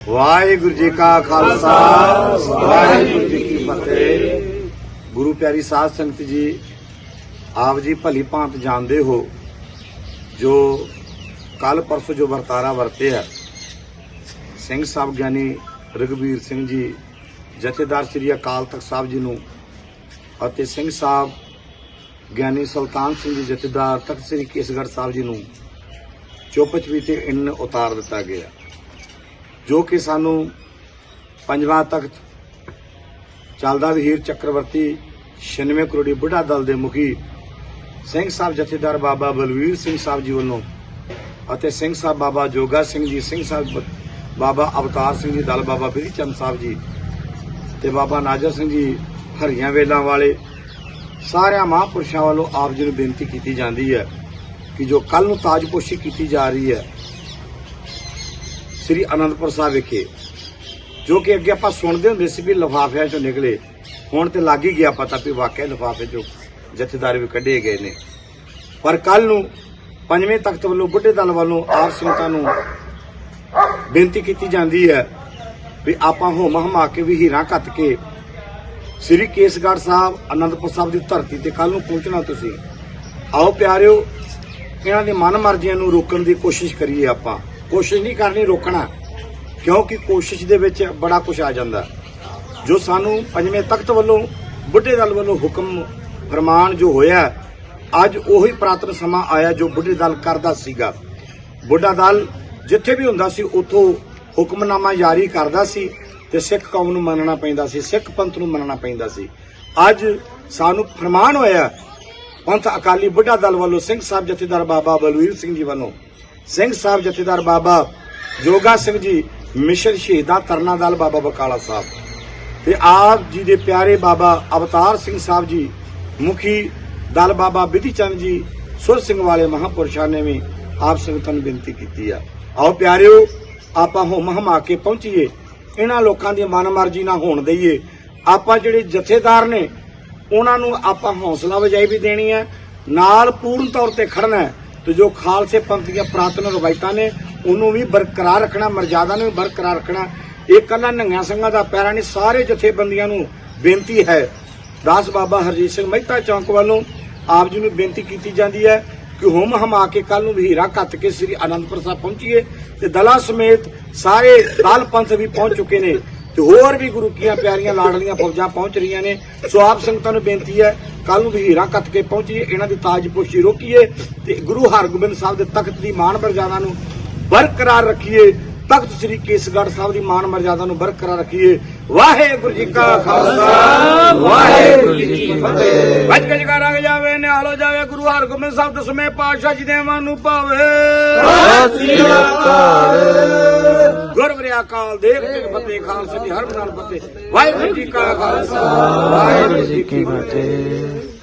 ਵਾਹਿਗੁਰੂ ਜੀ ਕਾ ਖਾਲਸਾ, ਵਾਹਿਗੁਰੂ ਜੀ ਕੀ ਫਤਿਹ। ਗੁਰੂ ਪਿਆਰੀ ਸਾਧ ਸੰਗਤ ਜੀ, ਆਪ ਜੀ ਭਲੀ ਭਾਂਤ ਜਾਣਦੇ ਹੋ, ਜੋ ਕੱਲ ਪਰਸੋਂ ਜੋ ਵਰਤਾਰਾ ਵਰਤੇ ਆ ਸਿੰਘ ਸਾਹਿਬ ਗਿਆਨੀ ਰਗਵੀਰ ਸਿੰਘ ਜੀ, ਜਥੇਦਾਰ ਸ੍ਰੀ ਅਕਾਲ ਤਖਤ ਸਾਹਿਬ ਜੀ ਨੂੰ ਅਤੇ ਸਿੰਘ ਸਾਹਿਬ ਗਿਆਨੀ ਸੁਲਤਾਨ ਸਿੰਘ ਜੀ, ਜਥੇਦਾਰ ਤਖਤ ਸ੍ਰੀ ਕੇਸਗੜ੍ਹ ਸਾਹਿਬ ਜੀ ਨੂੰ ਚੁੱਪ ਚਪੀਤੇ ਇਨ ਉਤਾਰ ਦਿੱਤਾ ਗਿਆ। ਜੋ ਕਿ ਸਾਨੂੰ ਪੰਜਵਾਂ ਤਖਤ ਚੱਲਦਾ ਵਹੀਰ ਚੱਕਰਵਰਤੀ 96 ਕਰੋੜੀ ਬੁੱਢਾ ਦਲ ਦੇ ਮੁਖੀ ਸਿੰਘ ਸਾਹਿਬ ਜਥੇਦਾਰ ਬਾਬਾ ਬਲਵੀਰ ਸਿੰਘ ਸਾਹਿਬ ਜੀ ਵੱਲੋਂ ਅਤੇ ਸਿੰਘ ਸਾਹਿਬ ਬਾਬਾ ਜੋਗਾ ਸਿੰਘ ਜੀ, ਸਿੰਘ ਸਾਹਿਬ ਬਾਬਾ ਅਵਤਾਰ ਸਿੰਘ ਜੀ, ਦਲ ਬਾਬਾ ਬਿਧੀ ਚੰਦ ਸਾਹਿਬ ਜੀ ਤੇ ਬਾਬਾ ਨਾਜਰ ਸਿੰਘ ਜੀ ਹਰੀਆਂ ਵੇਲਾਂ ਵਾਲੇ ਸਾਰਿਆਂ ਮਹਾਂਪੁਰਸ਼ਾਂ ਵੱਲੋਂ ਆਪ ਜੀ ਨੂੰ ਬੇਨਤੀ ਕੀਤੀ ਜਾਂਦੀ ਹੈ ਕਿ ਜੋ ਕੱਲ ਨੂੰ ਤਾਜਪੋਸ਼ੀ ਕੀਤੀ ਜਾ ਰਹੀ ਹੈ ਸ੍ਰੀ ਅਨੰਦਪੁਰ ਸਾਹਿਬ ਵਿਖੇ, ਜੋ ਕਿ ਅੱਗੇ ਆਪਾਂ ਸੁਣਦੇ ਹੁੰਦੇ ਸੀ ਵੀ ਲਿਫਾਫਿਆਂ ਚੋਂ ਨਿਕਲੇ, ਹੁਣ ਤੇ ਲੱਗ ਹੀ ਗਿਆ ਪਤਾ ਵੀ ਵਾਕਿਆ ਲਿਫਾਫੇ ਚੋਂ ਜਥੇਦਾਰ ਵੀ ਕੱਢੇ ਗਏ ਨੇ। ਪਰ ਕੱਲ ਨੂੰ ਪੰਜਵੇਂ ਤਖਤ ਵੱਲੋਂ ਬੁੱਢੇ ਦਲ ਵੱਲੋਂ ਆਪ ਸੰਗਤਾਂ ਨੂੰ ਬੇਨਤੀ ਕੀਤੀ ਜਾਂਦੀ ਹੈ ਵੀ ਆਪਾਂ ਹੋਮ ਹਮਾ ਕੇ ਵੀ ਹੀਰਾ ਕੱਤ ਕੇ ਸ੍ਰੀ ਕੇਸਗੜ੍ਹ ਸਾਹਿਬ, ਅਨੰਦਪੁਰ ਸਾਹਿਬ ਦੀ ਧਰਤੀ ਤੇ ਕੱਲ ਨੂੰ ਪਹੁੰਚਣਾ ਤੁਸੀਂ। ਆਓ ਪਿਆਰਿਓ, ਇਹਨਾਂ ਦੀ ਮਨ ਮਰਜ਼ੀਆਂ ਨੂੰ ਰੋਕਣ ਦੀ ਕੋਸ਼ਿਸ਼ ਕਰੀਏ ਆਪਾਂ। ਕੋਸ਼ਿਸ਼ ਨਹੀਂ ਕਰਨੀ ਰੋਕਣਾ, ਕਿਉਂਕਿ ਕੋਸ਼ਿਸ਼ ਦੇ ਵਿੱਚ ਬੜਾ ਕੁਝ ਆ ਜਾਂਦਾ। ਜੋ ਸਾਨੂੰ ਪੰਜਵੇਂ ਤਖਤ ਵੱਲੋਂ, ਬੁੱਢੇ ਦਲ ਵੱਲੋਂ ਹੁਕਮ ਫਰਮਾਨ ਜੋ ਹੋਇਆ, ਅੱਜ ਉਹੀ ਪ੍ਰਾਤਨ ਸਮਾਂ ਆਇਆ ਜੋ ਬੁੱਢੇ ਦਲ ਕਰਦਾ ਸੀਗਾ। ਬੁੱਢਾ ਦਲ ਜਿੱਥੇ ਵੀ ਹੁੰਦਾ ਸੀ, ਉੱਥੋਂ ਹੁਕਮਨਾਮਾ ਜਾਰੀ ਕਰਦਾ ਸੀ ਤੇ ਸਿੱਖ ਕੌਮ ਨੂੰ ਮੰਨਣਾ ਪੈਂਦਾ ਸੀ, ਸਿੱਖ ਪੰਥ ਨੂੰ ਮੰਨਣਾ ਪੈਂਦਾ ਸੀ। ਅੱਜ ਸਾਨੂੰ ਫਰਮਾਨ ਹੋਇਆ, ਪੰਥ ਅਕਾਲੀ ਬੁੱਢਾ ਦਲ ਵੱਲੋਂ ਸਿੰਘ ਸਾਹਿਬ ਜਥੇਦਾਰ ਬਾਬਾ ਬਲਵੀਰ ਸਿੰਘ ਜੀ ਵੱਲੋਂ ਸਿੰਘ ਸਾਹਿਬ ਜਥੇਦਾਰ ਬਾਬਾ ਜੋਗਾ ਸਿੰਘ ਜੀ, ਮਿਸ਼ਨ ਸ਼ਹੀਦਾਂ ਤਰਨਾ ਦਲ ਬਾਬਾ ਬਕਾਲਾ ਸਾਹਿਬ ਤੇ ਆਪ ਜੀ ਦੇ ਪਿਆਰੇ ਬਾਬਾ ਅਵਤਾਰ ਸਿੰਘ ਸਾਹਿਬ ਜੀ, ਮੁਖੀ ਦਲ ਬਾਬਾ ਬਿਧੀ ਚੰਦ ਜੀ, ਸੁਰ ਸਿੰਘ ਵਾਲੇ ਮਹਾਪੁਰਸ਼ਾਂ ਨੇ ਵੀ ਆਪ ਸੰਗਤਾਂ ਨੂੰ ਬੇਨਤੀ ਕੀਤੀ ਆ। ਆਓ ਪਿਆਰਿਓ, ਆਪਾਂ ਹੋਮ ਹਮਾ ਕੇ ਪਹੁੰਚੀਏ। ਇਹਨਾਂ ਲੋਕਾਂ ਦੀ ਮਨਮਰਜ਼ੀ ਨਾ ਹੋਣ ਦਈਏ। ਆਪਾਂ ਜਿਹੜੇ ਜਥੇਦਾਰ ਨੇ, ਉਹਨਾਂ ਨੂੰ ਆਪਾਂ ਹੌਸਲਾ ਵਜਾਈ ਵੀ ਦੇਣੀ ਹੈ ਨਾਲ ਪੂਰਨ ਤੌਰ ਤੇ ਖੜਨਾ ਹੈ। ਤੇ ਜੋ ਖਾਲਸੇ ਪੰਥ ਦੀਆਂ ਪ੍ਰਾਤਨ ਰਵਾਇਤਾਂ ਨੇ, ਉਹਨੂੰ ਵੀ ਬਰਕਰਾਰ ਰੱਖਣਾ, ਮਰਜ਼ਾਦਾ ਨੂੰ ਵੀ ਬਰਕਰਾਰ ਰੱਖਣਾ, ਇਹ ਕੱਲਾ ਨੰਗਿਆਂ ਸਿੰਘਾਂ ਦਾ ਪੈਰਾ ਨਹੀਂ, ਸਾਰੇ ਜਥੇਬੰਦੀਆਂ ਨੂੰ ਬੇਨਤੀ ਹੈ। ਦਾਸ ਬਾਬਾ ਹਰਜੀਤ ਸਿੰਘ ਮਹਿਤਾ ਚੌਂਕ ਵੱਲੋਂ ਆਪ ਜੀ ਨੂੰ ਬੇਨਤੀ ਕੀਤੀ ਜਾਂਦੀ ਹੈ ਕਿ ਹੁਮ ਹਮਾ ਕੇ ਕੱਲ ਨੂੰ ਵੀਰਾ ਕੱਤ ਕੇ ਸ੍ਰੀ ਅਨੰਦਪੁਰ ਸਾਹਿਬ ਪਹੁੰਚੀਏ ਤੇ ਦਲਾ ਸਮੇਤ ਸਾਰੇ ਦਲ ਪੰਥ ਵੀ ਪਹੁੰਚ ਚੁੱਕੇ ਨੇ ਤੇ ਹੋਰ ਵੀ ਗੁਰੂ ਕੀਆਂ ਪਿਆਰੀਆਂ, ਲਾਡਲੀਆਂ ਫੌਜਾਂ ਪਹੁੰਚ ਰਹੀਆਂ ਨੇ। ਸੋ ਆਪ ਸੰਗਤਾਂ ਨੂੰ ਬੇਨਤੀ ਹੈ ਕੱਲ ਨੂੰ ਵੀਰਾ ਕੱਤ ਕੇ ਪਹੁੰਚੀਏ, ਇਹਨਾਂ ਦੀ ਤਾਜਪੋਸ਼ੀ ਰੋਕੀਏ ਤੇ ਗੁਰੂ ਹਰਗੋਬਿੰਦ ਸਾਹਿਬ ਦੇ ਤਖਤ ਦੀ ਮਾਣ ਮਰਜ਼ਾਦਾ ਨੂੰ ਬਰਕਰਾਰ ਰੱਖੀਏ। ਤਖਤ ਸ੍ਰੀ ਕੇਸਗੜ੍ਹ ਸਾਹਿਬ ਦੀ ਮਾਣ ਮਰਜ਼ਾਦਾ ਨੂੰ ਬਰਕਰਾਰ ਰੱਖੀਏ। ਵਾਹਿਗੁਰੂ ਜੀ ਕਾ ਖਾਲਸਾ ਵਾਹਿਗੁਰੂ ਜੀ ਕੀ ਫਤਿਹ। ਵੱਜ ਕੇ ਜਗਾ ਰੰਗ ਜਾਵੇ ਨਿਹਾਲੋ ਜਾਵੇ ਗੁਰੂ ਹਰਗੋਬਿੰਦ ਸਾਹਿਬ ਦਸਵੇਂ ਪਾਤਸ਼ਾਹ ਜੀ ਦੇ ਮਨ ਨੂੰ ਭਾਵੇ। ਗੁਰਵਰਿਆ ਕਾਲ ਦੇਵ ਜੀ ਫਤਿਹ ਖਾਲਸੇ ਦੀ ਹਰ ਬਨਾਲ ਫਤਿਹ। ਵਾਹਿਗੁਰੂ ਜੀ ਕਾ ਖਾਲਸਾ ਵਾਹਿਗੁਰੂ ਜੀ ਕੀ ਫਤਿਹ।